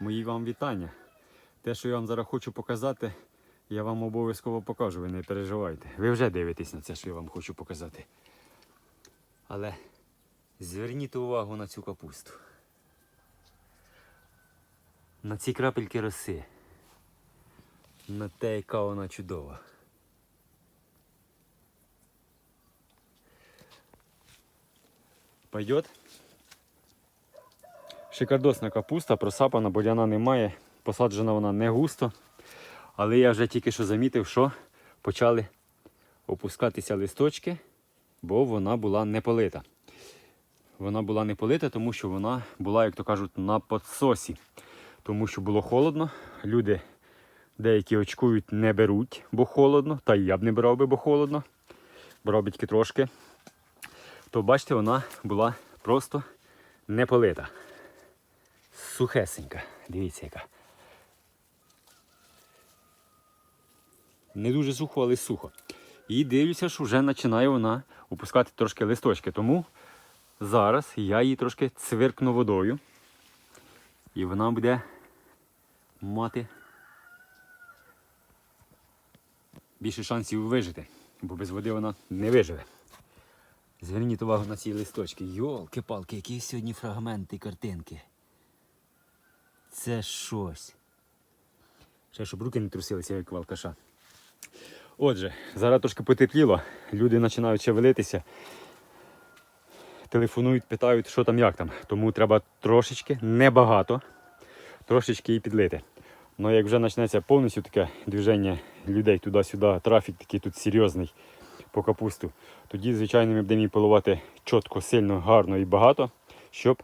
Мої вам вітання. Те, що я вам зараз хочу показати, я вам обов'язково покажу, ви не переживайте. Ви вже дивитесь на це, що я вам хочу показати. Але зверніть увагу на цю капусту. На ці крапельки роси. На те, яка вона чудова. Пойдет? Шикардосна капуста, просапана, буряна немає. Посаджена вона не густо. Але я вже тільки що замітив, що почали опускатися листочки, бо вона була не полита. Вона була не полита, тому що вона була, як то кажуть, на подсосі. Тому що було холодно. Люди деякі очкують, не беруть, бо холодно. Та й я б не брав би, бо холодно. Брав тільки трошки. То бачите, вона була просто не полита. Сухесенька. Дивіться, яка. Не дуже сухо, але сухо. І дивлюся, що вже починає вона опускати трошки листочки. Тому зараз я її трошки цвиркну водою. І вона буде мати більше шансів вижити, бо без води вона не виживе. Зверніть увагу на ці листочки. Йолки-палки, які сьогодні фрагменти картинки. Це щось. Ще щоб руки не трусилися, як в алкаша. Отже, зараз трошки потепліло, люди починають шевелитися, телефонують, питають, що там, як там. Тому треба трошечки, небагато, трошечки і підлити. Ну як вже почнеться повністю таке движення людей туди-сюди, трафік такий тут серйозний по капусту, тоді, звичайно, ми будемо її поливати чітко, сильно, гарно і багато, щоб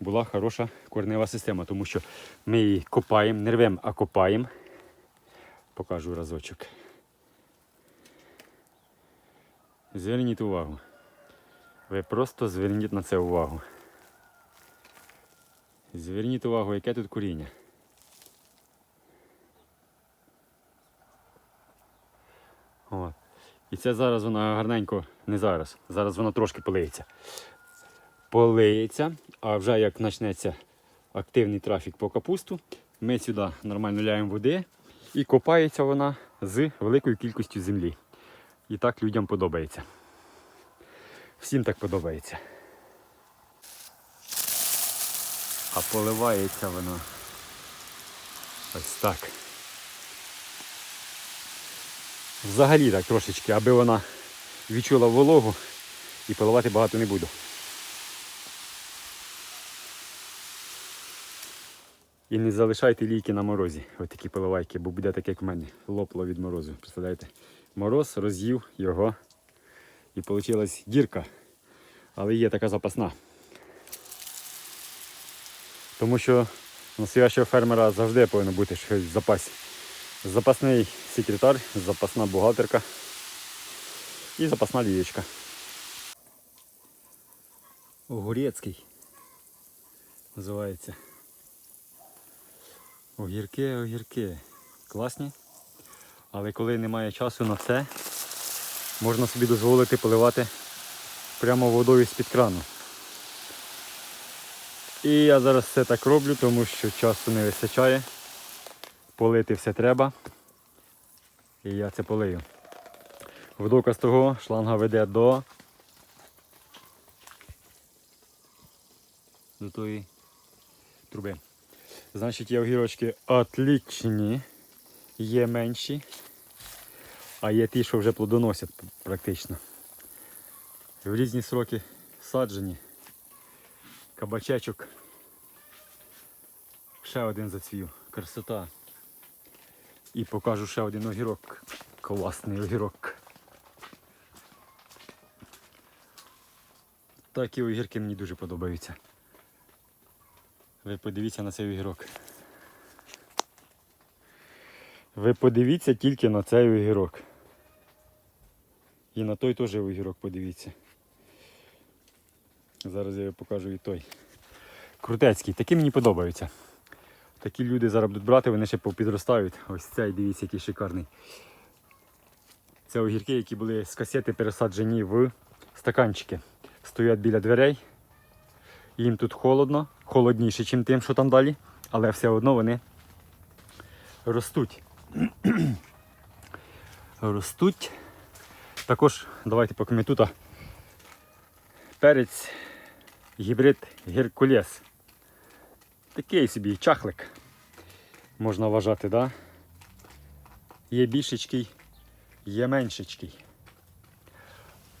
була хороша коренева система, тому що ми її копаємо, не рвемо, а копаємо. Покажу разочок. Зверніть увагу. Ви просто зверніть на це увагу. Зверніть увагу, яке тут коріння. От. І це зараз вона гарненько, не зараз, зараз вона трошки полиється. Полиється, а вже як почнеться активний трафік по капусту, ми сюди нормально ляємо води і копається вона з великою кількістю землі. І так людям подобається. Всім так подобається. А поливається воно ось так. Взагалі так трошечки, аби вона відчула вологу і поливати багато не буду. І не залишайте лійки на морозі. Ось такі поливайки, бо буде таке, як в мене. Лопло від морозу. Представляєте? Мороз роз'їв його і вийшла дірка. Але є така запасна. Тому що настоящого фермера завжди повинно бути щось в запасі. Запасний секретар, запасна бухгалтерка і запасна лієчка. Огурецький називається. Огірки, огірки. Класні. Але коли немає часу на це, можна собі дозволити поливати прямо водою з-під крану. І я зараз все так роблю, тому що часу не вистачає. Полити все треба. І я це полию. В доказ того шланга веде до, до тої труби. Значить, є огірочки отлічні, є менші, а є ті, що вже плодоносять практично. В різні сроки саджені. Кабачечок. Ще один зацвів. Красота. І покажу ще один огірок. Класний огірок. Такі огірки мені дуже подобаються. Ви подивіться на цей огірок. Ви подивіться тільки на цей огірок. І на той теж огірок подивіться. Зараз я покажу і той. Крутецький, такі мені подобаються. Такі люди зараз будуть брати, вони ще підростають. Ось цей, дивіться, який шикарний. Це огірки, які були з касети пересаджені в стаканчики. Стоять біля дверей. Їм тут холодно, холодніше, ніж тим, що там далі. але все одно вони ростуть. ростуть. Також давайте поки ми тут. Перець гібрид Геркулес. Такий собі чахлик. Можна вважати, да? Є більшечкий, є меншечкий.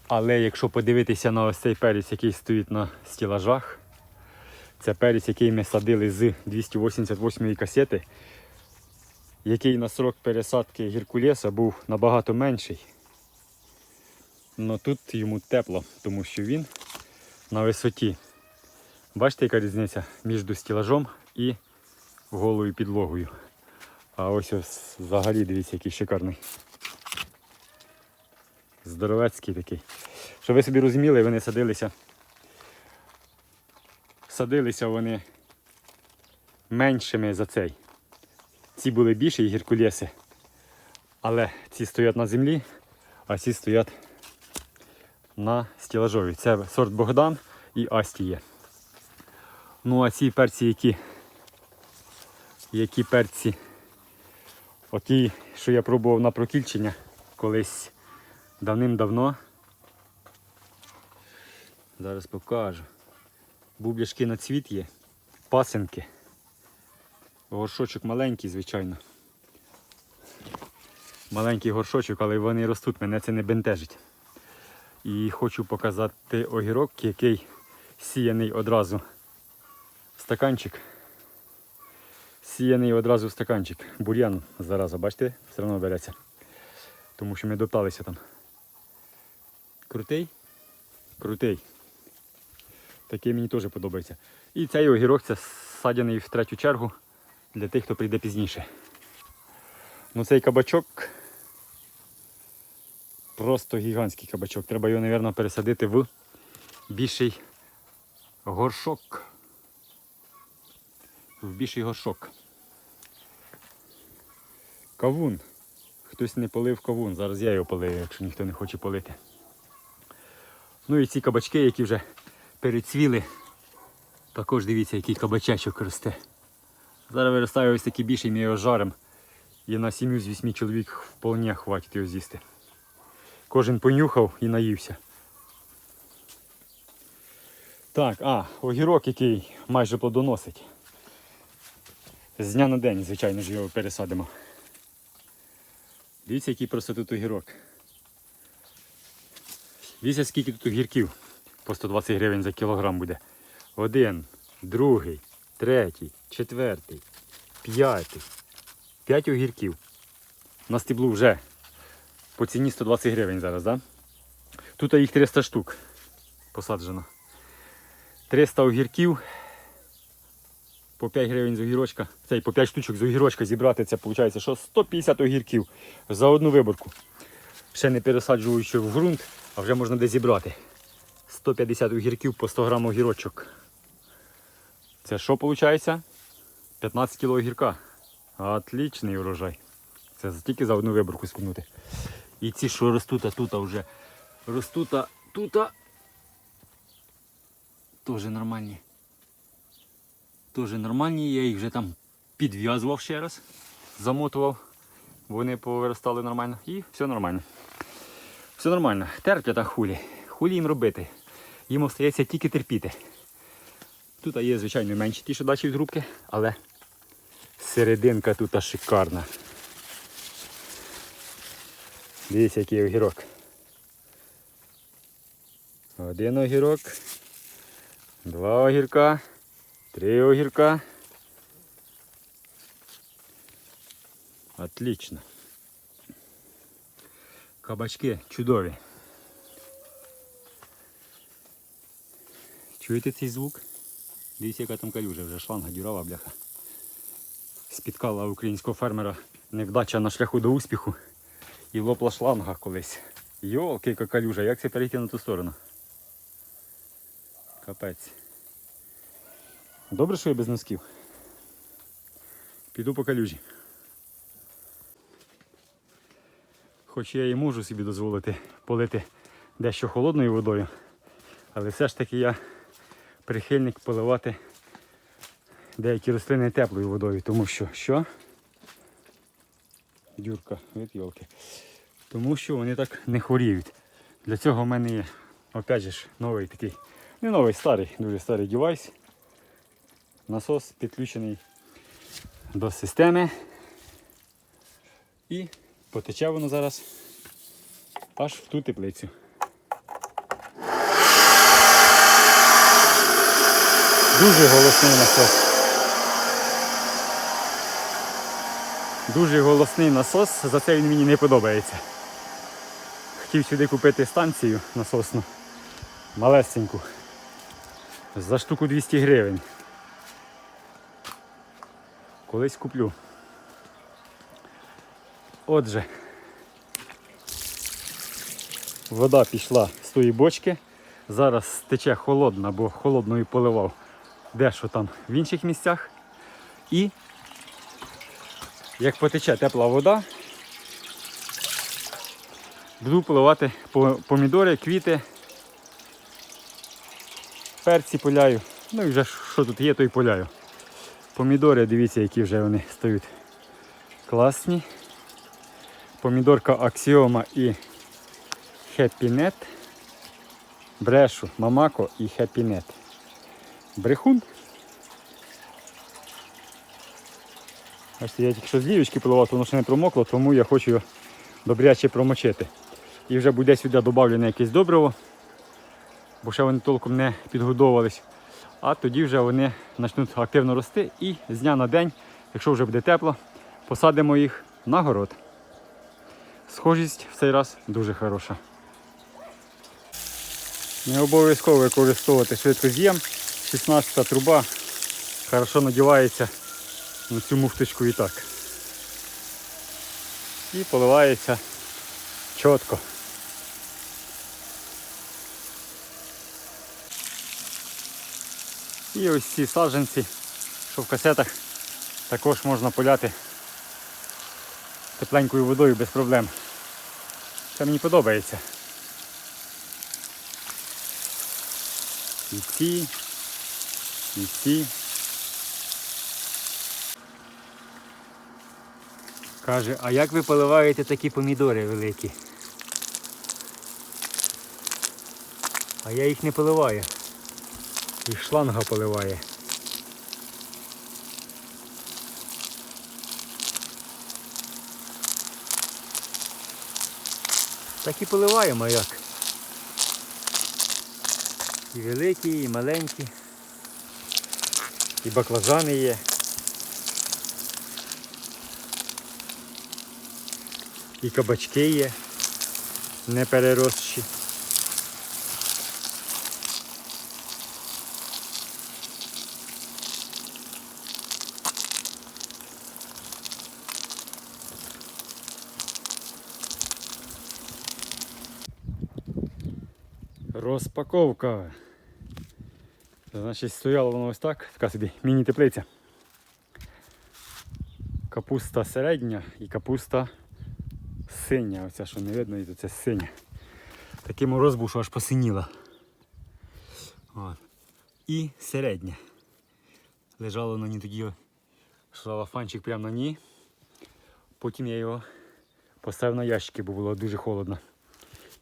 Але якщо подивитися на ось цей перець, який стоїть на стілажах, це перець, який ми садили з 288-ї касети, який на срок пересадки Геркулеса був набагато менший. Но тут йому тепло, тому що він на висоті. Бачите, яка різниця між стілажом і голою підлогою. А ось ось взагалі дивіться, який шикарний. Здоровецький такий. Щоб ви собі розуміли, вони садилися. Садилися вони меншими за цей. Ці були більші гіркулеси, але ці стоять на землі, а ці стоять на стілажові. Це сорт Богдан і Астіє. Ну а ці перці, які, які перці, оті, що я пробував на прокільчення колись давним-давно. Зараз покажу. Бубляшки на цвіт є, пасинки. Горшочок маленький, звичайно. Маленький горшочок, але вони ростуть, мене це не бентежить. І хочу показати огірок, який сіяний одразу в стаканчик. Сіяний одразу в стаканчик. Бур'ян зараза, бачите, все одно береться. Тому що ми допталися там. Крутий? Крутий. Такий мені теж подобається. І цей огірок це садяний в третю чергу для тих, хто прийде пізніше. Ну цей кабачок просто гігантський кабачок. Треба його, мабуть, пересадити в більший горшок. В більший горшок. Кавун. Хтось не полив кавун. Зараз я його полию, якщо ніхто не хоче полити. Ну і ці кабачки, які вже перецвіли. Також дивіться, який кабачечок росте. Зараз виростає ось такий більший, ми його жарим. І на сім'ю з вісьми чоловік вполне хватить його з'їсти. Кожен понюхав і наївся. Так, а, огірок, який майже плодоносить. З дня на день, звичайно ж, його пересадимо. Дивіться, який просто тут огірок. Дивіться, скільки тут огірків. По 120 гривень за кілограм буде. Один, другий, третій, четвертий, п'ятий. П'ять огірків. На стеблу вже по ціні 120 гривень зараз? Да? Тут їх 300 штук посаджено. 300 огірків. По 5 гривень з огірочка. Цей по 5 штучок з огірочка зібрати, це виходить, що 150 огірків за одну виборку. Ще не пересаджуючи в ґрунт, а вже можна де зібрати. 150 огірків по 100 грам огірочок. Це що виходить? 15 кг огірка. Отличний урожай. Це тільки за одну виборку спинути. І ці, що ростуть, тут вже ростуть, тут теж нормальні. Теж нормальні, я їх вже там підв'язував ще раз, замотував. Вони повиростали нормально і все нормально. Все нормально. Терпять так хулі. Хулі їм робити. Їм остається тільки терпіти. Тут є, звичайно, менші ті, що далі від грубки, але серединка тут шикарна. Дивіться, який огірок. Один огірок, два огірка, три огірка. Отлично. Кабачки чудові. Чуєте цей звук? Дивіться, яка там калюжа, вже шланга дюрова, бляха. Спіткала українського фермера невдача на шляху до успіху і лопла шланга колись. Йолки, яка калюжа, як це перейти на ту сторону? Капець. Добре, що я без носків. Піду по калюжі. Хоч я і можу собі дозволити полити дещо холодною водою, але все ж таки я прихильник поливати деякі рослини теплою водою, тому що що? Дюрка, від йолки. Тому що вони так не хворіють. Для цього в мене є, опять же, новий такий, не новий, старий, дуже старий девайс. Насос підключений до системи. І потече воно зараз аж в ту теплицю. Дуже голосний насос. Дуже голосний насос, за це він мені не подобається. Хотів сюди купити станцію насосну, малесеньку, за штуку 200 гривень. Колись куплю. Отже, вода пішла з тої бочки. Зараз тече холодна, бо холодною поливав дещо там в інших місцях. І як потече тепла вода, буду поливати помідори, квіти, перці поляю. Ну і вже що тут є, то й поляю. Помідори, дивіться, які вже вони стають класні. Помідорка Аксіома і Хеппінет. Брешу, Мамако і Хеппінет. Брехун. Бачите, я тільки що з лівочки поливав, то воно ще не промокло, тому я хочу його добряче промочити. І вже буде сюди додавлене якесь добриво, бо ще вони толком не підгодовувались. А тоді вже вони почнуть активно рости і з дня на день, якщо вже буде тепло, посадимо їх на город. Схожість в цей раз дуже хороша. Не обов'язково використовувати швидкоз'єм. 16 труба хорошо надівається на цю муфточку і так. І поливається чітко. І ось ці саджанці, що в касетах, також можна поляти тепленькою водою без проблем. Це мені подобається. І ці, і ці. Каже, а як ви поливаєте такі помідори великі? А я їх не поливаю. Їх шланга поливає. Так і поливаємо як. І великі, і маленькі. І баклажани є. І кабачки є, не переросші. Розпаковка. Значить, стояло воно ось так, така собі міні-теплиця. Капуста середня і капуста синя. Оця, що не видно, і то це синя. Такий мороз був, що аж посиніла. От. І середня. Лежало на ній тоді шалафанчик прямо на ній. Потім я його поставив на ящики, бо було дуже холодно.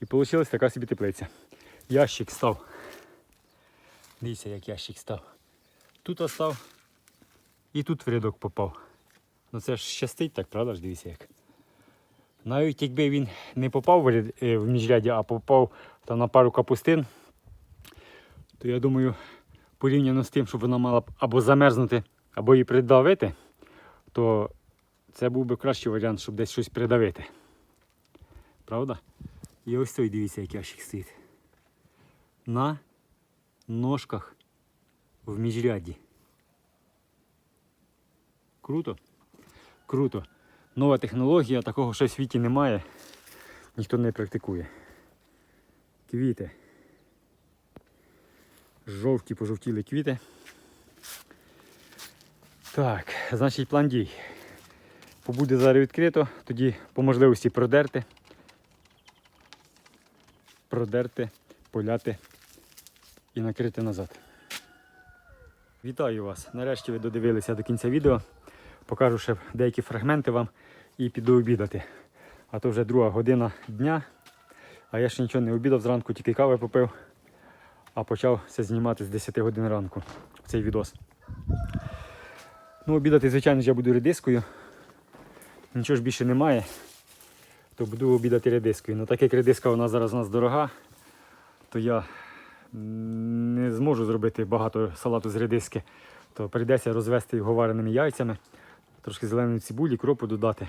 І вийшла така собі теплиця. Ящик став. Дивіться, як ящик став. Тут остав і тут в рядок попав. Ну це ж щастить так, правда ж, дивіться як. Навіть якби він не попав е, в міжряддя, а попав там на пару капустин, то я думаю, порівняно з тим, щоб вона мала б або замерзнути, або її придавити, то це був би кращий варіант, щоб десь щось придавити. Правда? І ось той дивіться, як ящик стоїть. На ножках в міжрядді. Круто? Круто. Нова технологія, такого ще в світі немає. Ніхто не практикує. Квіти. Жовті пожовтіли квіти. Так, значить план дій. Побуде зараз відкрито, тоді по можливості продерти. Продерти, поляти і накрити назад. Вітаю вас! Нарешті ви додивилися до кінця відео. Покажу ще деякі фрагменти вам і піду обідати. А то вже друга година дня, а я ще нічого не обідав зранку, тільки кави попив, а почав це знімати з 10 годин ранку цей відос. Ну, обідати, звичайно я буду редискою. Нічого ж більше немає, то буду обідати редискою. Ну так як редиска у нас зараз у нас дорога, то я не зможу зробити багато салату з редиски, то прийдеться розвести його вареними яйцями, трошки зеленої цибулі, кропу додати.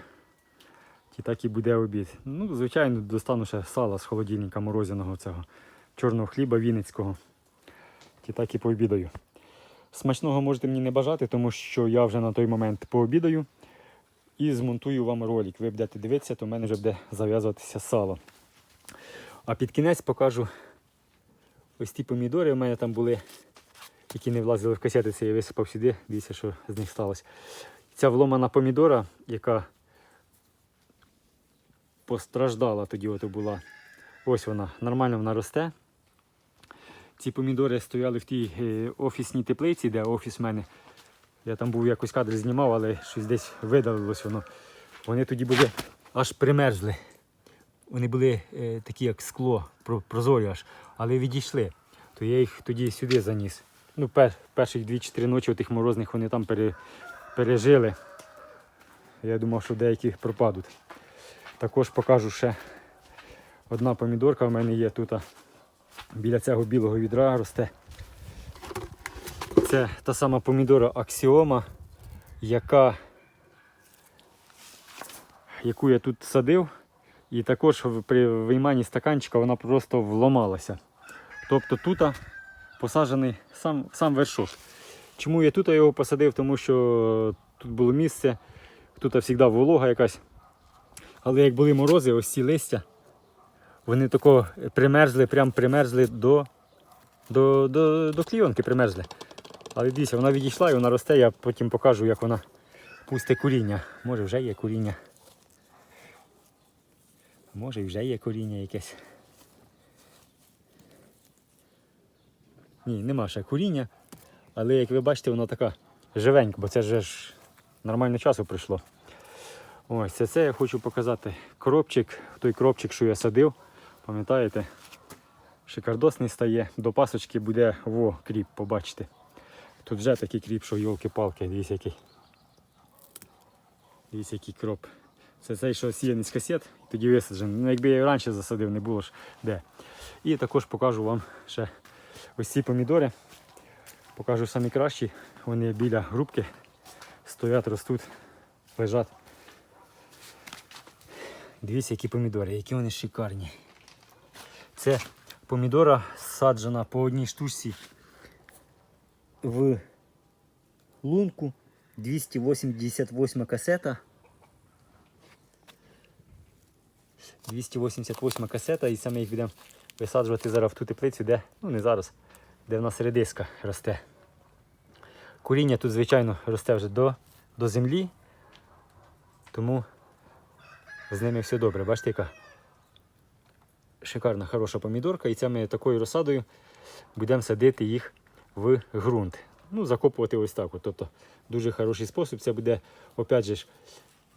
І так і буде обід. Ну, звичайно, достану ще сала з холодильника морозяного цього, чорного хліба вінницького. І так і пообідаю. Смачного можете мені не бажати, тому що я вже на той момент пообідаю і змонтую вам ролик. Ви будете дивитися, то в мене вже буде зав'язуватися сало. А під кінець покажу ось ті помідори у мене там були, які не влазили в касети, це я висипав сюди, дивіться, що з них сталося. Ця вломана помідора, яка постраждала тоді, ото була. Ось вона, нормально вона росте. Ці помідори стояли в тій е, офісній теплиці, де офіс в мене. Я там був якось кадр знімав, але щось десь видалилось воно. Вони тоді були аж примерзли. Вони були е, такі, як скло, прозорі аж, але відійшли. То я їх тоді сюди заніс. Ну, пер, перші 2-4 ночі тих морозних вони там пере, пережили. Я думав, що деякі пропадуть. Також покажу ще одна помідорка в мене є тут. Біля цього білого відра росте. Це та сама помідора Аксіома, яка, яку я тут садив. І також при вийманні стаканчика вона просто вломалася. Тобто тут посаджений сам, сам вершок. Чому я тут його посадив? Тому що тут було місце, тут завжди волога якась. Але як були морози, ось ці листя, вони тако примерзли, прям примерзли до, до, до, до клійонки примерзли. Але дивіться, вона відійшла і вона росте, я потім покажу, як вона пусте коріння. Може вже є коріння. Може і вже є коріння якесь. Ні, нема ще коріння. Але як ви бачите, вона така живенька, бо це вже ж нормально часу прийшло. Ось це, це я хочу показати кропчик, той кропчик, що я садив. Пам'ятаєте? Шикардосний стає. До пасочки буде во кріп, побачите. Тут вже такий кріп, що йолки-палки, дивіться який. Дивіться, який кроп. Це цей, що сіяний з касет, тоді висаджений. Ну, якби я його раніше засадив, не було ж де. І також покажу вам ще ось ці помідори. Покажу самі кращі. Вони біля грубки стоять, ростуть, лежать. Дивіться, які помідори, які вони шикарні. Це помідора саджена по одній штучці в лунку 288 касета. 288 касета і саме їх будемо висаджувати зараз в ту теплицю, де, ну не зараз, де в нас редиска росте. Коріння тут, звичайно, росте вже до, до землі, тому з ними все добре. Бачите, яка шикарна, хороша помідорка. І це ми такою розсадою будемо садити їх в ґрунт. Ну, закопувати ось так. от. Тобто дуже хороший спосіб. Це буде, опять же,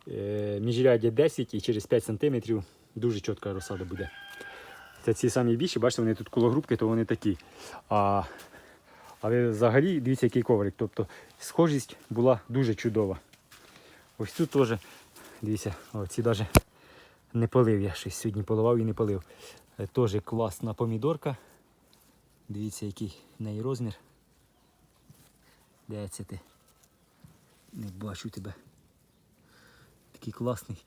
е, міжряддя 10 і через 5 см дуже чітка розсада буде. Це ці самі більші, бачите, вони тут коло грубки, то вони такі. А, але взагалі дивіться, який коврик. Тобто схожість була дуже чудова. Ось тут теж, дивіться, оці навіть не полив я щось сьогодні поливав і не полив. Е, Теж класна помідорка. Дивіться, який неї розмір. Де це ти? Не бачу тебе. Такий класний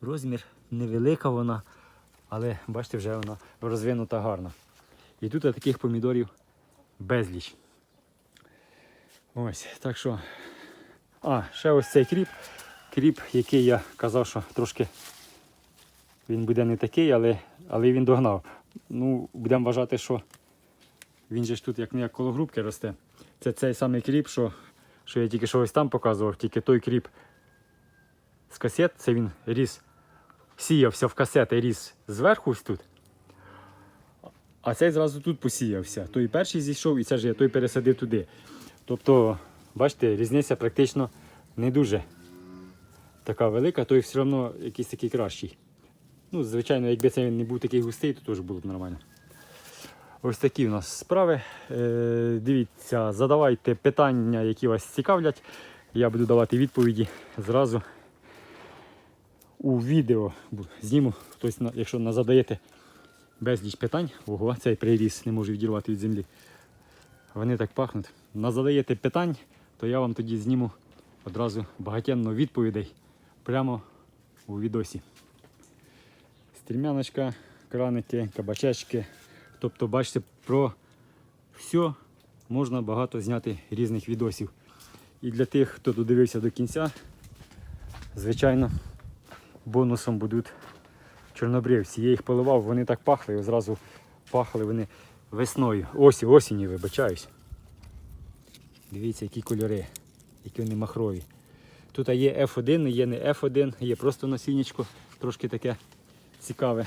розмір. Невелика вона, але бачите, вже вона розвинута гарна. І тут таких помідорів безліч. Ось, так що. А, ще ось цей кріп. Кріп, який я казав, що трошки він буде не такий, але, але він догнав. Ну, будемо вважати, що він же ж тут як не як коло грубки росте. Це цей самий кріп, що, що я тільки що ось там показував, тільки той кріп з касет, це він ріс, сіявся в касети, ріс зверху ось тут. А цей зразу тут посіявся. Той перший зійшов, і це ж я той пересадив туди. Тобто, бачите, різниця практично не дуже така велика, той все одно якийсь такий кращий. Ну, звичайно, якби це не був такий густий, то теж було б нормально. Ось такі у нас справи. Е, дивіться, задавайте питання, які вас цікавлять. Я буду давати відповіді зразу у відео. Зніму, хтось, якщо задаєте безліч питань, ого, цей приріс не можу відірвати від землі. Вони так пахнуть. Назадаєте питань, то я вам тоді зніму одразу багатенно відповідей прямо у відосі. Стрімяночка, краники, кабачечки. Тобто, бачите, про все можна багато зняти різних відосів. І для тих, хто додивився до кінця, звичайно, бонусом будуть чорнобривці. Я їх поливав, вони так пахли, зразу пахли вони весною. Осі, осінню, вибачаюсь. Дивіться, які кольори, які вони махрові. Тут є F1, є не F1, є просто насіннячко, трошки таке цікаве.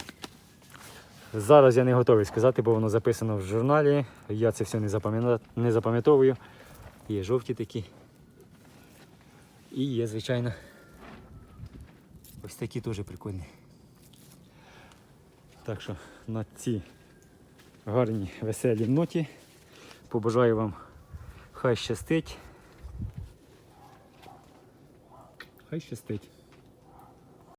Зараз я не готовий сказати, бо воно записано в журналі. Я це все не запам'ятовую. Є жовті такі. І є, звичайно, ось такі теж прикольні. Так що на ці гарні веселі ноті побажаю вам хай щастить. Хай щастить.